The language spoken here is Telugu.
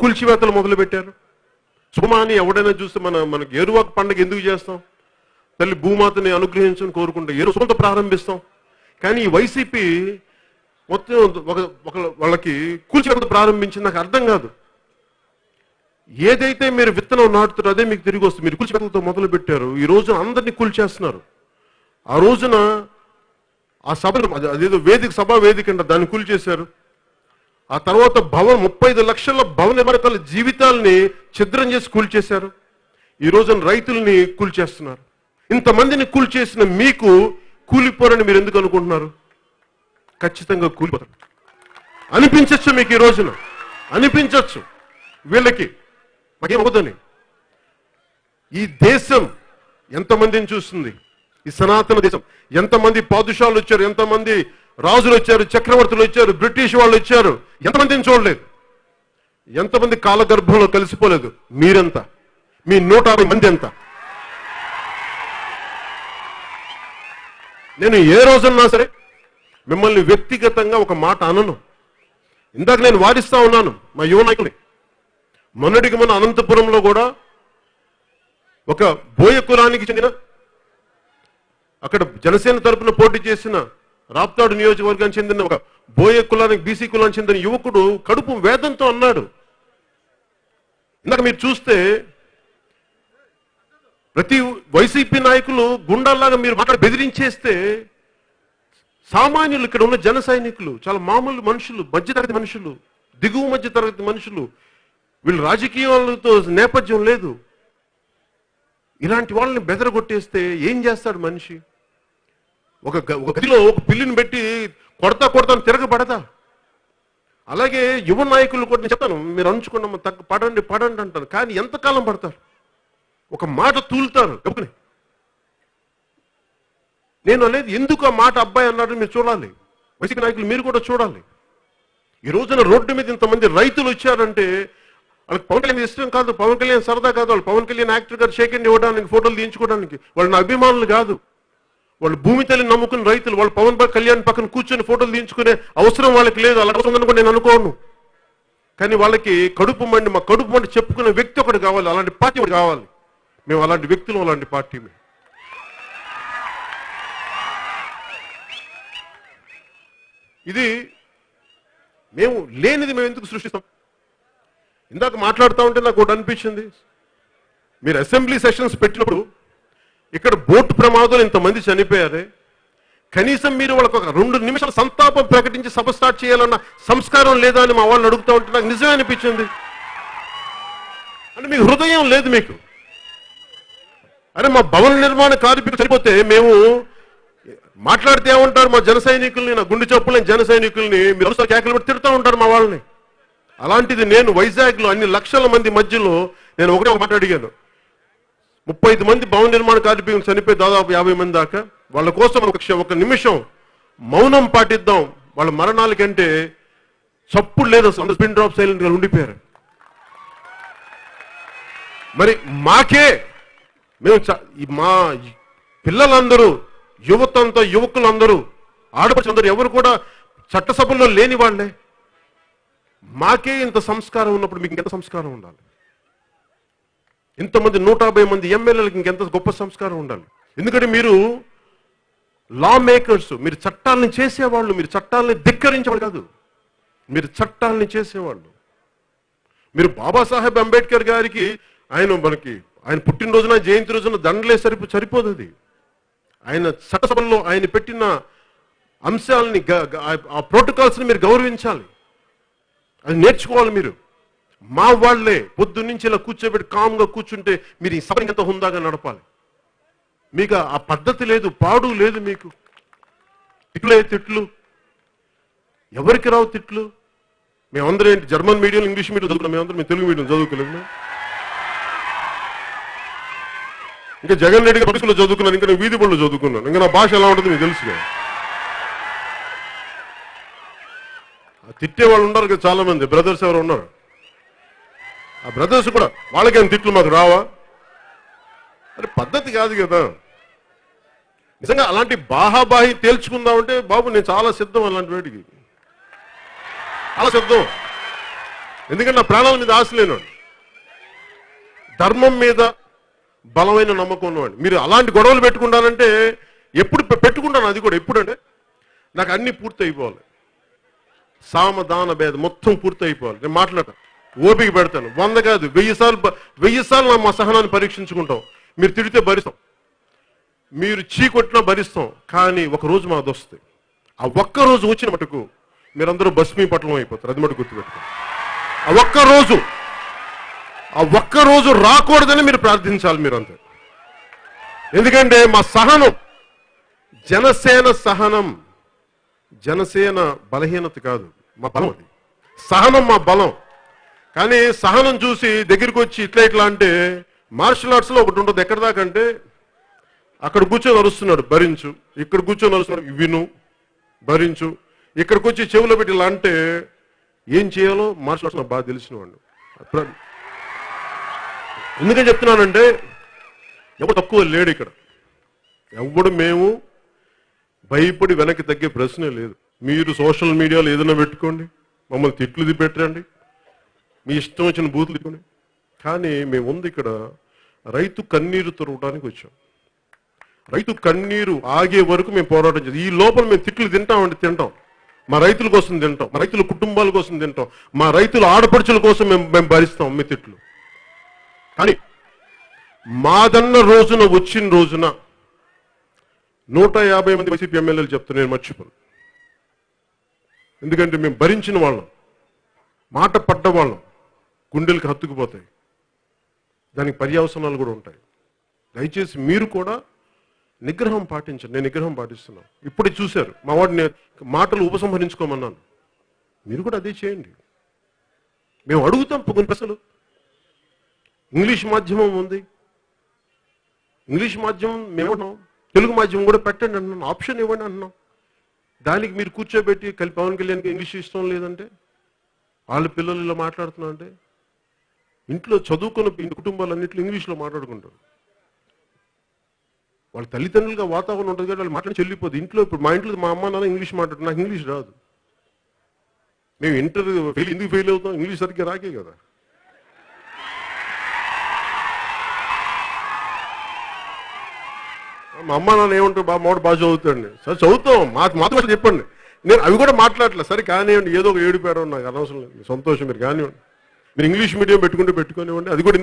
కూల్చివేతలు మొదలుపెట్టారు. సుమాని ఎవడైనా చూస్తే మన మనకి ఏరువాక పండుగ ఎందుకు చేస్తాం? తల్లి భూమాతని అనుగ్రహించని కోరుకుంటే ఎరువు రోజుతో ప్రారంభిస్తాం. కానీ ఈ వైసీపీ మొత్తం ఒక ఒక వాళ్ళకి కూల్చివేత ప్రారంభించింది నాకు అర్థం కాదు. ఏదైతే మీరు విత్తనం నాటుతారో అదే మీకు తిరిగి వస్తుంది. మీరు కూల్చివేతలతో మొదలు పెట్టారు ఈ రోజు అందరినీ కూల్చేస్తున్నారు. ఆ రోజున ఆ సభను అదేదో వేదిక సభా వేదిక అంట దాన్ని కూల్చేశారు. ఆ తర్వాత భవన్ ముప్పై ఐదు లక్షల భవన నిర్మాణకాల జీవితాల్ని ఛిద్రం చేసి కూల్చేశారు. ఈ రోజున రైతుల్ని కూల్చేస్తున్నారు. ఇంతమందిని కూల్చేసిన మీకు కూలిపోరని మీరు ఎందుకు అనుకుంటున్నారు? ఖచ్చితంగా కూలిపోతారు. అనిపించచ్చు మీకు ఈ రోజున. అనిపించవచ్చు వీళ్ళకి మాకేమవుతుంది ఈ దేశం ఎంతమందిని చూస్తుంది? ఈ సనాతన దేశం. ఎంతమంది పాదుషాలు వచ్చారు? ఎంతమంది రాజులు వచ్చారు చక్రవర్తులు వచ్చారు బ్రిటిష్ వాళ్ళు వచ్చారు. ఎంతమందిని చూడలేదు. ఎంతమంది కాలగర్భంలో కలిసిపోలేదు. మీరెంత? మీ నూట యాభై మంది ఎంత? నేను ఏ రోజున్నా సరే మిమ్మల్ని వ్యక్తిగతంగా ఒక మాట అనను. ఇందాక నేను వాదిస్తా ఉన్నాను మా యువ నాయకుని. మొన్నటికి మన అనంతపురంలో కూడా ఒక బోయ కులానికి చెందిన అక్కడ జనసేన తరపున పోటీ చేసిన రాప్తాడు నియోజకవర్గానికి చెందిన ఒక బోయ కులానికి బీసీ కులానికి చెందిన యువకుడు కడుపు వేదంతో అన్నాడు. ఇందాక మీరు చూస్తే ప్రతి వైసీపీ నాయకులు గుండాల్లాగా మీరు మాట్లాడి బెదిరించేస్తే సామాన్యులు ఇక్కడ ఉన్న జన సైనికులు చాలా మామూలు మనుషులు మధ్యతరగతి మనుషులు దిగువ మధ్య తరగతి మనుషులు వీళ్ళు రాజకీయాలతో నేపథ్యం లేదు. ఇలాంటి వాళ్ళని బెదరగొట్టేస్తే ఏం చేస్తాడు మనిషి? ఒక గ- ఒక గదిలో ఒక పిల్లిని పెట్టి కొడతా కొడతా తిరగబడదా అలాగే యువ నాయకులు కూడా నేను చెప్తాను మీరు అంచుకున్న తగ్గ పడండి పడండి అంటారు. కానీ ఎంతకాలం పడతారు? ఒక మాట తూలుతారు గబుకుని. నేను అనేది ఎందుకు ఆ మాట అబ్బాయి అన్నాడు మీరు చూడాలి. వైసీపీ నాయకులు మీరు కూడా చూడాలి. ఈ రోజున రోడ్డు మీద ఇంతమంది రైతులు వచ్చారంటే వాళ్ళకి పవన్ కళ్యాణ్ ఇష్టం కాదు పవన్ కళ్యాణ్ సరదా కాదు వాళ్ళు పవన్ కళ్యాణ్ యాక్టర్ గారు షేక్ అండ్ ఇవ్వడానికి ఫోటోలు తీయించుకోవడానికి. వాళ్ళు నా అభిమానులు కాదు. వాళ్ళు భూమి తల్లి నమ్ముకున్న రైతులు వాళ్ళు పవన్ కళ్యాణ్ పక్కన కూర్చొని ఫోటోలు తీయించుకునే అవసరం వాళ్ళకి లేదు. అలా ఉందని కూడా నేను అనుకోను. కానీ వాళ్ళకి కడుపు మండి మా కడుపు మండి చెప్పుకునే వ్యక్తి ఒకటి కావాలి. అలాంటి పార్టీ ఒకటి కావాలి. మేము అలాంటి వ్యక్తులు అలాంటి పార్టీ మేము. ఇది మేము లేనిది మేము ఎందుకు సృష్టిస్తాం? ఇందాక మాట్లాడుతూ ఉంటే నాకు ఒకటి అనిపించింది. మీరు అసెంబ్లీ సెషన్స్ పెట్టినప్పుడు ఇక్కడ బోటు ప్రమాదాలు ఇంతమంది చనిపోయారే? కనీసం మీరు వాళ్ళకు ఒక రెండు నిమిషాల సంతాపం ప్రకటించి సభ స్టార్ట్ చేయాలన్న సంస్కారం లేదా అని మా వాళ్ళని అడుగుతూ ఉంటే నాకు నిజమే అనిపించింది. అంటే మీకు హృదయం లేదు మీకు. అరే మా భవన నిర్మాణ కార్మికులు చనిపోతే మేము మాట్లాడితే ఏమంటారు మా జన సైనికుల్ని నా గుండె చప్పులని జన సైనికుల్ని మీరు ఒకసారి కేకలు పెట్టి తిడుతూ ఉంటారు మా వాళ్ళని. అలాంటిది నేను వైజాగ్లో అన్ని లక్షల మంది మధ్యలో నేను ఒకటే ఒక మాట అడిగాను. ముప్పై ఐదు మంది భవన నిర్మాణ కార్మికులు చనిపోయి దాదాపు యాభై మంది దాకా వాళ్ళ కోసం ఒక ఒక నిమిషం మౌనం పాటిద్దాం. వాళ్ళ మరణాల కంటే చప్పుడు లేదు స్పిన్ డ్రాప్ సైలెంట్గా ఉండిపోయారు. మరి మాకే మేము మా పిల్లలందరూ యువతంతా యువకులందరూ ఆడపడుచులందరూ ఎవరు కూడా చట్టసభల్లో లేని వాళ్ళే. మాకే ఇంత సంస్కారం ఉన్నప్పుడు మీకు ఎంత సంస్కారం ఉండాలి? ఇంతమంది నూట యాభై మంది ఎమ్మెల్యేలకు ఇంకెంత గొప్ప సంస్కారం ఉండాలి. ఎందుకంటే మీరు లా మేకర్స్ మీరు చట్టాలను చేసేవాళ్ళు మీరు చట్టాలని ధిక్కరించేవాళ్ళు కాదు. మీరు చట్టాలని చేసేవాళ్ళు. మీరు బాబాసాహెబ్ అంబేద్కర్ గారికి ఆయన మనకి ఆయన పుట్టినరోజున జయంతి రోజున దండలే సరిపో సరిపోదు అది. ఆయన చట్టసభల్లో ఆయన పెట్టిన అంశాలని ఆ- ప్రోటోకాల్స్ని మీరు గౌరవించాలి. అది నేర్చుకోవాలి మీరు. మా వాళ్ళే పొద్దు నుంచి ఇలా కూర్చోబెట్టి కామ్గా కూర్చుంటే మీరు ఈ సభని ఎంత హుందాగా నడపాలి? మీకు ఆ పద్ధతి లేదు పాడు లేదు మీకు. తిట్లే తిట్లు. ఎవరికి రావు తిట్లు? మేమందరం ఏంటి జర్మన్ మీడియం ఇంగ్లీష్ మీడియం చదువుకున్నాం మేమందరం మేము తెలుగు మీడియం చదువుకోలేము? ఇంకా జగన్ రెడ్డి పబ్లిక్ చదువుకున్నాను ఇంకా నేను వీధి పనులు చదువుకున్నాను. ఇంకా నా భాష ఎలా ఉంటుంది మీకు తెలుసు తిట్టే వాళ్ళు ఉన్నారు కదా చాలా మంది బ్రదర్స్ ఎవరు ఉన్నారు. ఆ బ్రదర్స్ కూడా వాళ్ళకేం తిట్లు మాకు రావా? అది పద్ధతి కాదు కదా. నిజంగా అలాంటి బాహాబాహి తేల్చుకుందామంటే బాబు నేను చాలా సిద్ధం అలాంటి వాటికి చాలా సిద్ధం. ఎందుకంటే నా ప్రాణాల మీద ఆశ లేనివాడు. ధర్మం మీద బలమైన నమ్మకం ఉన్నవాడు. మీరు అలాంటి గొడవలు పెట్టుకుంటానంటే ఎప్పుడు పెట్టుకుంటాను అది కూడా ఎప్పుడంటే నాకు అన్ని పూర్తి అయిపోవాలి సామదాన భేదం భేద మొత్తం పూర్తి అయిపోవాలి నేను మాట్లాడతాను ఓపిక పెడతాను. వంద కాదు వెయ్యి సార్లు వెయ్యి సార్లు నా మా సహనాన్ని పరీక్షించుకుంటాం. మీరు తిడితే భరిస్తాం. మీరు చీ కొట్టినా భరిస్తాం. కానీ ఒక రోజు మాది వస్తుంది. ఆ ఒక్క రోజు వచ్చిన మటుకు మీరందరూ భస్మీ పట్టణం అయిపోతారు. అది మటు గుర్తుపెట్టుకోండి ఆ ఒక్క రోజు ఆ ఒక్క రోజు రాకూడదని మీరు ప్రార్థించాలి మీరంతా. ఎందుకంటే మా సహనం జనసేన సహనం జనసేన బలహీనత కాదు మా బలం అది. సహనం మా బలం. కానీ సహనం చూసి దగ్గరికి వచ్చి ఇట్లా ఇట్లా అంటే మార్షల్ ఆర్ట్స్లో ఒకటి ఉంటుంది ఎక్కడ దాకా అంటే? అక్కడ కూర్చొని అరుస్తున్నాడు భరించు. ఇక్కడ కూర్చొని అరుస్తున్నాడు విను భరించు. ఇక్కడికి వచ్చి చెవులో పెట్టి ఇలా అంటే ఏం చేయాలో మార్షల్ ఆర్ట్స్ నాకు బాగా తెలిసిన వాడు. ఎందుకని చెప్తున్నానంటే ఎవడు తక్కువ లేడు ఇక్కడ. ఎవడు మేము భయపడి వెనక్కి తగ్గే ప్రశ్నే లేదు. మీరు సోషల్ మీడియాలో ఏదైనా పెట్టుకోండి మమ్మల్ని తిట్లు పెట్టండి మీ ఇష్టం వచ్చిన బూతులు తిట్టుకోండి కానీ మేము ఉంది ఇక్కడ రైతు కన్నీరు తురవడానికి వచ్చాం. రైతు కన్నీరు ఆగే వరకు మేము పోరాటం చేస్తాం ఈ లోపల మేము తిట్లు తింటామండి తింటాం. మా రైతుల కోసం తింటాం మా రైతుల కుటుంబాల కోసం తింటాం మా రైతుల ఆడపడుచుల కోసం మేము మేము భరిస్తాం మీ తిట్లు. కానీ మాదన్న రోజున వచ్చిన రోజున నూట యాభై మంది వైసీపీ ఎమ్మెల్యేలు చెప్తా నేను మర్చిపోను. ఎందుకంటే మేము భరించిన వాళ్ళం మాట పడ్డ వాళ్ళం. గుండెలకు హత్తుకుపోతాయి. దానికి పర్యావసనాలు కూడా ఉంటాయి. దయచేసి మీరు కూడా నిగ్రహం పాటించండి. నేను నిగ్రహం పాటిస్తున్నాను. ఇప్పుడే చూశారు. మా వాడిని మాటలు ఉపసంహరించుకోమన్నాను. మీరు కూడా అదే చేయండి. మేము అడుగుతాం కొన్ని ప్రశ్నలు ఇంగ్లీష్ మాధ్యమం ఉంది. ఇంగ్లీష్ మాధ్యమం మేము తెలుగు మాధ్యమం కూడా పెట్టండి అంటున్నాం. ఆప్షన్ ఇవ్వండి అంటున్నాం. దానికి మీరు కూర్చోబెట్టి కలిపి పవన్ కళ్యాణ్కి ఇంగ్లీష్ ఇష్టం లేదంటే వాళ్ళ పిల్లలు ఇలా మాట్లాడుతున్నా అంటే ఇంట్లో చదువుకున్న పి- కుటుంబాలన్నింటిలో ఇంగ్లీష్లో మాట్లాడుకుంటారు. వాళ్ళ తల్లిదండ్రులుగా వాతావరణం ఉంటుంది కదా వాళ్ళు మాట్లాడి చెల్లిపోదు ఇంట్లో ఇప్పుడు మా ఇంట్లో మా అమ్మ నాన్న ఇంగ్లీష్ మాట్లాడు నాకు ఇంగ్లీష్ రాదు. మేము ఇంటర్ ఫెయిల్ ఎందుకు ఫెయిల్ అవుతాం? ఇంగ్లీష్ సరిగ్గా రాకే కదా. మా అమ్మ నాన్న ఏమంటారు? బాగా మామిడి బాగా చదువుతాండి సరే చదువుతాం. మా మాతృభాష చెప్పండి. నేను అవి కూడా మాట్లాడలే సరే కానివ్వండి. ఏదో ఒక ఏడు నాకు అనవసరం లేదు. సంతోషం మీరు కానివ్వండి. మీరు ఇంగ్లీష్ మీడియం పెట్టుకుంటే పెట్టుకునేవ్వండి అది కూడా